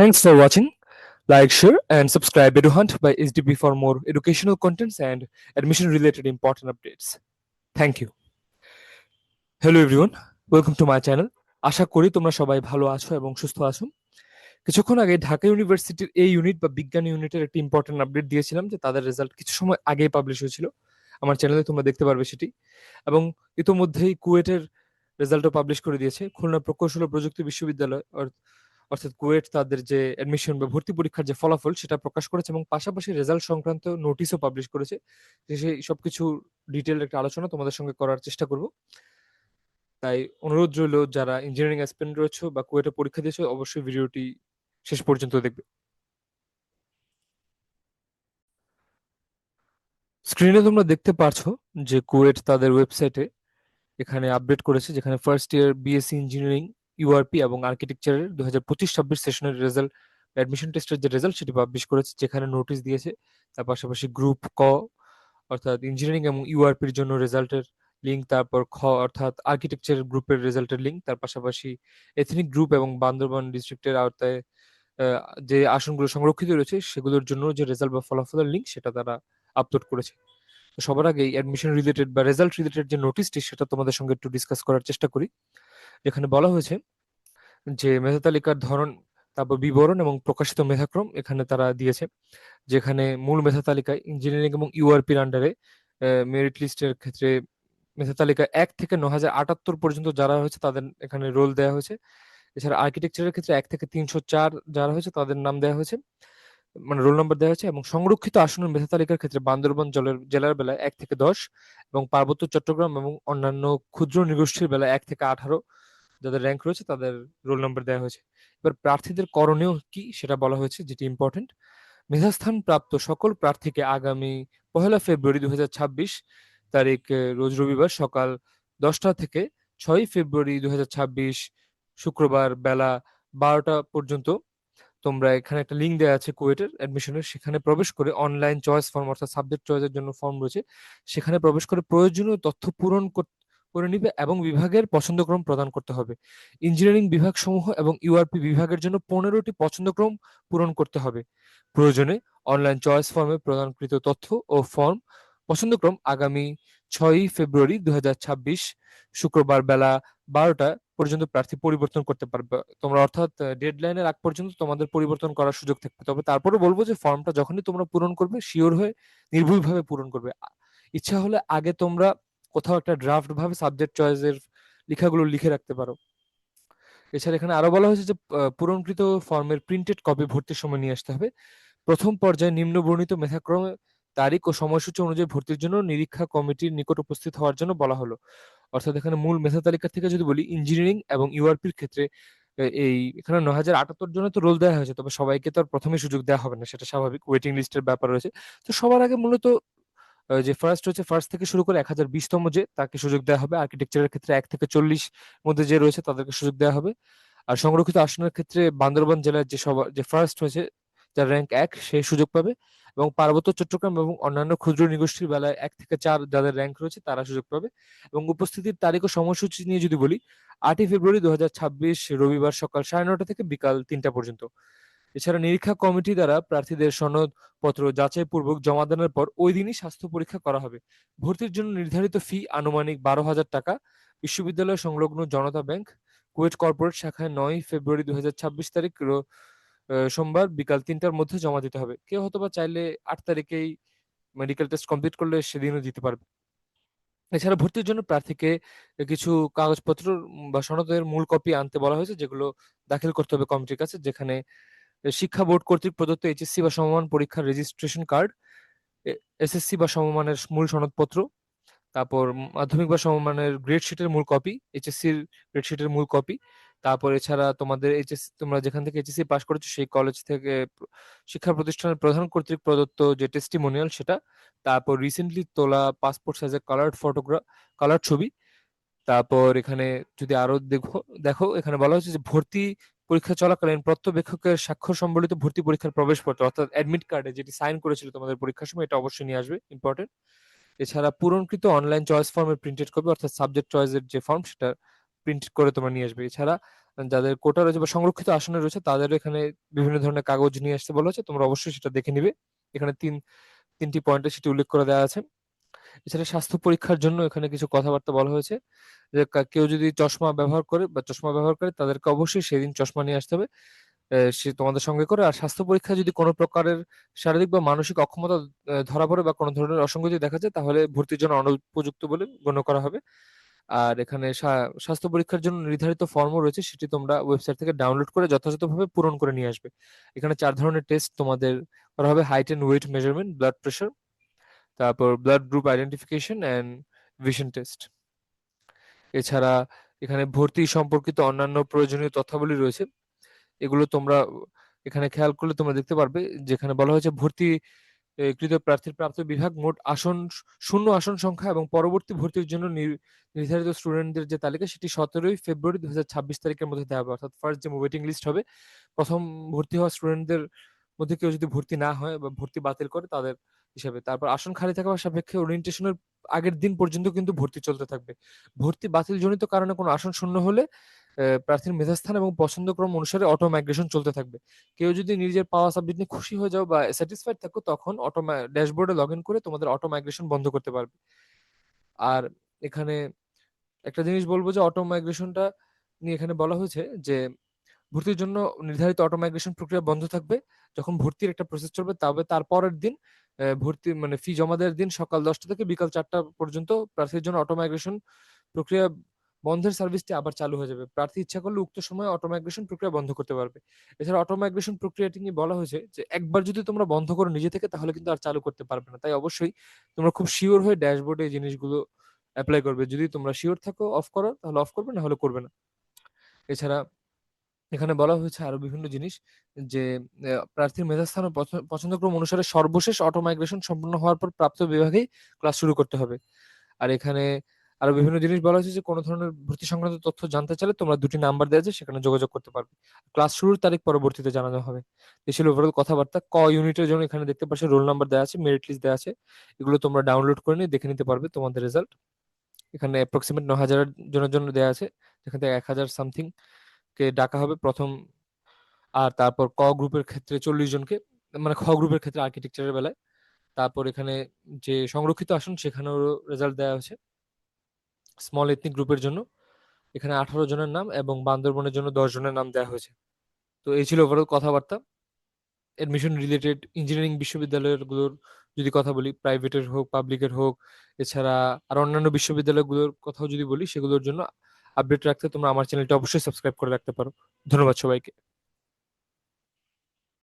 Thanks for watching. Like, share, and subscribe EduHunt by HDB for more educational contents and admission-related important updates. Thank you. Hello everyone welcome to my channel আশা করি তোমরা সবাই ভালো আছো এবং সুস্থ আছো কিছুক্ষণ আগে ঢাকা ইউনিভার্সিটির এই ইউনিট বা বিজ্ঞান ইউনিটের একটি ইম্পর্টেন্ট আপডেট দিয়েছিলাম যে তাদের রেজাল্ট কিছু সময় আগেই পাবলিশ হয়েছিল আমার চ্যানেলে তোমরা দেখতে পারবে সেটি এবং ইতোমধ্যেই কুয়েটের রেজাল্টও পাবলিশ করে দিয়েছে খুলনা প্রকৌশল প্রযুক্তি বিশ্ববিদ্যালয় অর্থাৎ কুয়েট তাদের যে অ্যাডমিশন বা ভর্তি পরীক্ষার যে ফলাফল সেটা প্রকাশ করেছে এবং পাশাপাশি রেজাল্ট সংক্রান্ত নোটিশও পাবলিশ করেছে। সেই সবকিছু ডিটেল একটা আলোচনা তোমাদের সঙ্গে করার চেষ্টা করব। তাই অনুরোধ রইল, যারা ইঞ্জিনিয়ারিং অ্যাসপিরেন্ট রয়েছে বা কুয়েটে পরীক্ষা দিয়েছ, অবশ্যই ভিডিওটি শেষ পর্যন্ত দেখবে। স্ক্রিনে তোমরা দেখতে পারছ যে কুয়েট তাদের ওয়েবসাইটে এখানে আপডেট করেছে, যেখানে first year BSc engineering URP এবং আর্কিটেকচারের দু হাজার পঁচিশ ছাব্বিশ সেশনের রেজাল্ট অ্যাডমিশন টেস্টের যে রেজাল্ট সেটি পাবলিশ করেছে, যেখানে নোটিশ দিয়েছে। তার পাশাপাশি গ্রুপ ক, অর্থাৎ ইঞ্জিনিয়ারিং এবং ইউআরপির জন্য রেজাল্টের লিঙ্ক তারপর খ, অর্থাৎ আর্কিটেকচার গ্রুপের রেজাল্টের লিঙ্ক তার পাশাপাশি এথনিক গ্রুপ এবং বান্দরবান ডিস্ট্রিক্টের আওতায় যে আসনগুলো সংরক্ষিত রয়েছে, সেগুলোর জন্য যে রেজাল্ট বা ফলাফলের লিঙ্ক সেটা তারা আপলোড করেছে। সবার আগে অ্যাডমিশন রিলেটেড বা রেজাল্ট রিলেটেড যে নোটিশটি সেটা তোমাদের সঙ্গে একটু ডিসকাস করার চেষ্টা করি। যেখানে বলা হয়েছে যে মেধা তালিকার ধরন, তারপর বিবরণ এবং প্রকাশিত মেধাক্রম এখানে তারা দিয়েছে, যেখানে মূল মেধা তালিকায় ইঞ্জিনিয়ারিং এবং ইউআরপির আন্ডারে মেরিট লিস্টের ক্ষেত্রে মেধা তালিকা এক থেকে ন হাজার আটাত্তর পর্যন্ত যারা হয়েছে তাদের এখানে রোল দেওয়া হয়েছে। এছাড়া আর্কিটেকচারের ক্ষেত্রে এক থেকে তিনশো চার যারা হয়েছে তাদের নাম দেওয়া হয়েছে মানে রোল নাম্বার দেওয়া হয়েছে এবং সংরক্ষিত আসনের মেধা তালিকার ক্ষেত্রে বান্দরবান জলের, জেলার বেলায় এক থেকে দশ এবং পার্বত্য চট্টগ্রাম এবং অন্যান্য ক্ষুদ্র নৃগোষ্ঠীর বেলায় এক থেকে আঠারো যাদের র্যাঙ্ক রয়েছে তাদের রোল নাম্বার দেওয়া হয়েছে। এবার প্রার্থীদের করণীয় কি সেটা বলা হয়েছে যেটি ইম্পর্টেন্ট মেধাস্থান প্রাপ্ত সকল প্রার্থীকে আগামী পহেলা ফেব্রুয়ারি দু তারিখ রোজ রবিবার সকাল দশটা থেকে ছয়ই ফেব্রুয়ারি দু হাজার ছাব্বিশ শুক্রবার বেলা বারোটা পর্যন্ত তোমরা এখানে একটা লিঙ্ক দেওয়া আছে কুয়েটের অ্যাডমিশনের সেখানে প্রবেশ করে অনলাইন চয়েস ফর্ম অর্থাৎ সাবজেক্ট চয়েসের জন্য ফর্ম রয়েছে। সেখানে প্রবেশ করে প্রয়োজনীয় তথ্য পূরণ কর- নিবে এবং বিভাগের পছন্দক্রম প্রদান করতে হবে। ইঞ্জিনিয়ারিং বিভাগ সমূহ এবং ইউআরপি বিভাগের জন্য পনেরোটি পছন্দক্রম পূরণ করতে হবে। প্রয়োজনে অনলাইন চয়েস ফর্মে প্রদানকৃত তথ্য ও ফর্ম পছন্দক্রম আগামী ছয়ই ফেব্রুয়ারি দুহাজার ছাব্বিশ শুক্রবার বেলা বারোটা পর্যন্ত প্রার্থী পরিবর্তন করতে পারবে। তোমরা অর্থাৎ ডেডলাইনের আগ পর্যন্ত তোমাদের পরিবর্তন করার সুযোগ থাকবে তবে তারপরে বলব যে ফর্মটা যখনই তোমরা পূরণ করবে, শিওর হয়ে নির্ভুলভাবে পূরণ করবে। ইচ্ছা হলে আগে তোমরা কোথাও একটা ড্রাফট ভাবে সাবজেক্ট চয়েসের লেখাগুলো লিখে রাখতে পারো। এছাড়া এখানে আরও বলা হয়েছে যে পূরণকৃত ফর্মের প্রিন্টেড কপি ভর্তির সময় নিয়ে আসতে হবে। প্রথম পর্যায়ে নিম্ন বর্ণিত মেধাক্রমে তারিখ ও সময়সূচি অনুযায়ী ভর্তির জন্য নিরীক্ষা কমিটির নিকট উপস্থিত হওয়ার জন্য বলা হলো। অর্থাৎ এখানে মূল মেধা তালিকা থেকে যদি বলি ইঞ্জিনিয়ারিং এবং ইউআরপির ক্ষেত্রে এই, এখানে নয় হাজার আটাত্তর জনে তো রোল দেওয়া হয়েছে, তবে সবাইকে তো আর প্রথমে সুযোগ দেওয়া হবে না, সেটা স্বাভাবিক। ওয়েটিং লিস্টের ব্যাপার রয়েছে। তো সবার আগে মূলত যে ফার্স্ট হচ্ছে ফার্স্ট থেকে শুরু করে এক হাজার বিশতম যে তাকে সুযোগ দেওয়া হবে। আর্কিটেকচারের ক্ষেত্রে এক থেকে চল্লিশ মধ্যে যে রয়েছে তাদেরকে সুযোগ দেওয়া হবে। আর সংরক্ষিত আসনের ক্ষেত্রে বান্দরবান জেলার যে সবার, যে ফার্স্ট হয়েছে যার র্যাঙ্ক এক, সে সুযোগ পাবে। এবং পার্বত্য চট্টগ্রাম এবং অন্যান্য ক্ষুদ্র নিগোষ্ঠীর বেলায় এক থেকে চার যাদের র্যাঙ্ক রয়েছে তারা সুযোগ পাবে। এবং উপস্থিতির তারিখ ও সময়সূচি নিয়ে যদি বলি, আটই ফেব্রুয়ারি দু হাজার ছাব্বিশ রবিবার সকাল সাড়ে নটা থেকে বিকাল তিনটা পর্যন্ত। এছাড়া নিরীক্ষা কমিটি দ্বারা প্রার্থীদের সনদপত্র যাচাই পূর্বক জমা দানের পর ওই দিনই স্বাস্থ্য পরীক্ষা করা হবে। ভর্তির জন্য নির্ধারিত ফি আনুমানিক বারো হাজার টাকা। বিশ্ববিদ্যালয় সংলগ্ন জনতা ব্যাংক, কুয়েট কর্পোরেট শাখায় নয় ফেব্রুয়ারি দু তারিখ সোমবার বিকাল তিনটার মধ্যে জমা দিতে হবে। কেউ হয়তো বা চাইলে আট তারিখেই মেডিকেল টেস্ট কমপ্লিট করলে সেদিনও দিতে পারবে। এছাড়া ভর্তির জন্য প্রার্থীকে কিছু কাগজপত্র বা সনদের মূল কপি আনতে বলা হয়েছে, যেগুলো দাখিল করতে হবে কমিটির কাছে, যেখানে শিক্ষা বোর্ড কর্তৃক প্রদত্ত এইচএসসি বা সমমান পরীক্ষার রেজিস্ট্রেশন কার্ড এসএসসি বা সমমানের মূল সনদপত্র, তারপর মাধ্যমিক বা সমমানের গ্রেড শিটের মূল কপি এইচএসসির গ্রেড শিটের মূল কপি তারপর এছাড়া তোমাদের এইচএস তোমরা যেখান থেকে এইচএসসি পাস করেছ সেই কলেজ থেকে শিক্ষা প্রতিষ্ঠানের প্রধান কর্তৃক প্রদত্ত যে টেস্টিমোনিয়াল সেটা, তারপর রিসেন্টলি তোলা পাসপোর্ট সাইজের কালার ফটোগ্রাফ কালার ছবি, তারপর এখানে যদি আরও দেখো দেখো, এখানে বলা হচ্ছে যে ভর্তি পরীক্ষা চলাকালীন প্রত্যবেক্ষকের স্বাক্ষর সম্বলিত ভর্তি পরীক্ষার প্রবেশপত্র, অর্থাৎ অ্যাডমিট কার্ডে যেটি সাইন করেছিল তোমাদের পরীক্ষার সময়, এটা অবশ্যই নিয়ে আসবে ইম্পর্টেন্ট এছাড়া পূরণকৃত অনলাইন চয়েস ফর্মের প্রিন্টেড কপি অর্থাৎ সাবজেক্ট চয়েসের যে ফর্ম সেটা প্রিন্ট করে তোমরা নিয়ে আসবে। এছাড়া যাদের কোটা রয়েছে বা সংরক্ষিত আসনে রয়েছে তাদের এখানে বিভিন্ন ধরনের কাগজ নিয়ে আসতে বলা হয়েছে, তোমরা অবশ্যই সেটা দেখে নিবে। এখানে তিন, তিনটি পয়েন্টে সেটি উল্লেখ করে দেওয়া আছে। এছাড়া স্বাস্থ্য পরীক্ষার জন্য এখানে কিছু কথাবার্তা বলা হয়েছে যে কেউ যদি চশমা ব্যবহার করে বা চশমা ব্যবহার করে, তাদেরকে অবশ্যই সেদিন চশমা নিয়ে আসতে হবে। সে তোমাদের সঙ্গে করে। আর স্বাস্থ্য পরীক্ষা যদি কোনো প্রকারের শারীরিক বা মানসিক অক্ষমতা ধরা পড়ে বা কোনো ধরনের অসঙ্গতি দেখা যায়, তাহলে ভর্তির জন্য অনুপযুক্ত বলে গণ্য করা হবে। আর এখানে স্বা- স্বাস্থ্য পরীক্ষার জন্য নির্ধারিত ফর্মও রয়েছে, সেটি তোমরা ওয়েবসাইট থেকে ডাউনলোড করে যথাযথভাবে পূরণ করে নিয়ে আসবে। এখানে চার ধরনের টেস্ট তোমাদের করা হবে, height and weight measurement, blood pressure তারপর blood group identification and vision test এছাড়া এখানে ভর্তি সম্পর্কিত অন্যান্য প্রয়োজনীয় তথ্যাবলী রয়েছে। এগুলো তোমরা এখানে খেয়াল করলে তোমরা দেখতে পারবে, যেখানে বলা হয়েছে ভর্তি কৃত প্রার্থীর প্রাপ্ত বিভাগ মোট আসন, শূন্য আসন সংখ্যা এবং পরবর্তী ভর্তির জন্য নির- নির্ধারিত স্টুডেন্টদের যে তালিকা, সেটি সতেরোই ফেব্রুয়ারি দু ছাব্বিশ তারিখের মধ্যে দেওয়া হবে। অর্থাৎ ফার্স্ট যে ওয়েটিং লিস্ট হবে, প্রথম ভর্তি হওয়া স্টুডেন্টদের মধ্যে কেউ যদি ভর্তি না হয় বা ভর্তি বাতিল করে, তাদের হিসাবে। তারপর আসন খালি থাকার সাপেক্ষে ওরিয়েন্টেশনের আগের দিন পর্যন্ত কিন্তু ভর্তি চলতে থাকবে। ভর্তি বাতিল জনিত কারণে কোনো আসন শূন্য হলে প্রার্থীর মেধাস্থান এবং পছন্দক্রম অনুসারে অটো মাইগ্রেশন চলতে থাকবে। কেউ যদি নিজের পাওয়া সাবজেক্ট নিয়ে খুশি হয়ে যাও বা স্যাটিসফাইড থাকো, তখন অটো ড্যাশবোর্ডে লগ ইন করে তোমাদের অটো মাইগ্রেশন বন্ধ করতে পারবে। আর এখানে একটা জিনিস বলব যে অটো মাইগ্রেশনটা নিয়ে এখানে বলা হয়েছে যে, ভর্তির জন্য নির্ধারিত অটো মাইগ্রেশন প্রক্রিয়া বন্ধ থাকবে। যখন ভর্তির একটা প্রসেস চলবে, তবে তারপরের দিন ভর্তি মানে ফি জমা দেওয়ার দিন সকাল দশটা থেকে বিকাল চারটা পর্যন্ত প্রার্থীর জন্য অটো মাইগ্রেশন প্রক্রিয়া বন্ধের সার্ভিসটি আবার চালু হয়ে যাবে। প্রার্থী ইচ্ছা করলে উক্ত সময়ে অটো মাইগ্রেশন প্রক্রিয়া বন্ধ করতে পারবে। এছাড়া অটো মাইগ্রেশন প্রক্রিয়াটি নিয়ে বলা হয়েছে যে, একবার যদি তোমরা বন্ধ করো নিজে থেকে, তাহলে কিন্তু আর চালু করতে পারবে না। তাই অবশ্যই তোমরা খুব শিওর হয়ে ড্যাশবোর্ডে এই জিনিসগুলো অ্যাপ্লাই করবে। যদি তোমরা শিওর থাকো অফ করো, তাহলে অফ করবে, না হলে করবে না। এছাড়া এখানে বলা হয়েছে আরও বিভিন্ন জিনিস যে প্রার্থীর মেধাস্থান ও পছ- পছন্দক্রম অনুসারে সর্বশেষ অটো মাইগ্রেশন সম্পন্ন হওয়ার পর প্রাপ্ত বিভাগেই ক্লাস শুরু করতে হবে। আর এখানে আরও বিভিন্ন জিনিস বলা হয়েছে যে, কোনো ধরনের ভর্তি সংক্রান্ত তথ্য জানতে চাইলে তোমরা দুটি নাম্বার দেওয়া আছে, সেখানে যোগাযোগ করতে পারবে। ক্লাস শুরুর তারিখ পরবর্তীতে জানানো হবে। ছিল ওভারঅল কথাবার্তা, ক ইউনিটের জন্য এখানে দেখতে পাচ্ছ রোল নাম্বার দেওয়া আছে মেরিট লিস্ট দেওয়া আছে। এগুলো তোমরা ডাউনলোড করে নিয়ে দেখে নিতে পারবে তোমাদের রেজাল্ট এখানে অ্যাপ্রক্সিমেট ন হাজারের জনের জন্য দেওয়া আছে, যেখান থেকে এক হাজার সামথিং কে ডাকা হবে প্রথম, আর তারপর ক গ্রুপের ক্ষেত্রে চল্লিশ জনকে মানে খ গ্রুপের ক্ষেত্রে আর্কিটেকচারের বেলায়। তারপর এখানে যে সংরক্ষিত আসন, সেখানেও রেজাল্ট দেওয়া হয়েছে। স্মল এথনিক গ্রুপের জন্য। এখানে আঠারো জনের নাম এবং বান্দরবনের জন্য দশ জনের নাম দেওয়া হয়েছে। তো এই ছিল ওভারঅল কথাবার্তা। এডমিশন রিলেটেড ইঞ্জিনিয়ারিং বিশ্ববিদ্যালয়েরগুলোর যদি কথা বলি প্রাইভেটের হোক পাবলিকের হোক, এছাড়া আর অন্যান্য বিশ্ববিদ্যালয়গুলোর কথাও যদি বলি, সেগুলোর জন্য আপডেট রাখতে তোমরা আমার চ্যানেলটা অবশ্যই সাবস্ক্রাইব করে রাখতে পারো। ধন্যবাদ সবাইকে।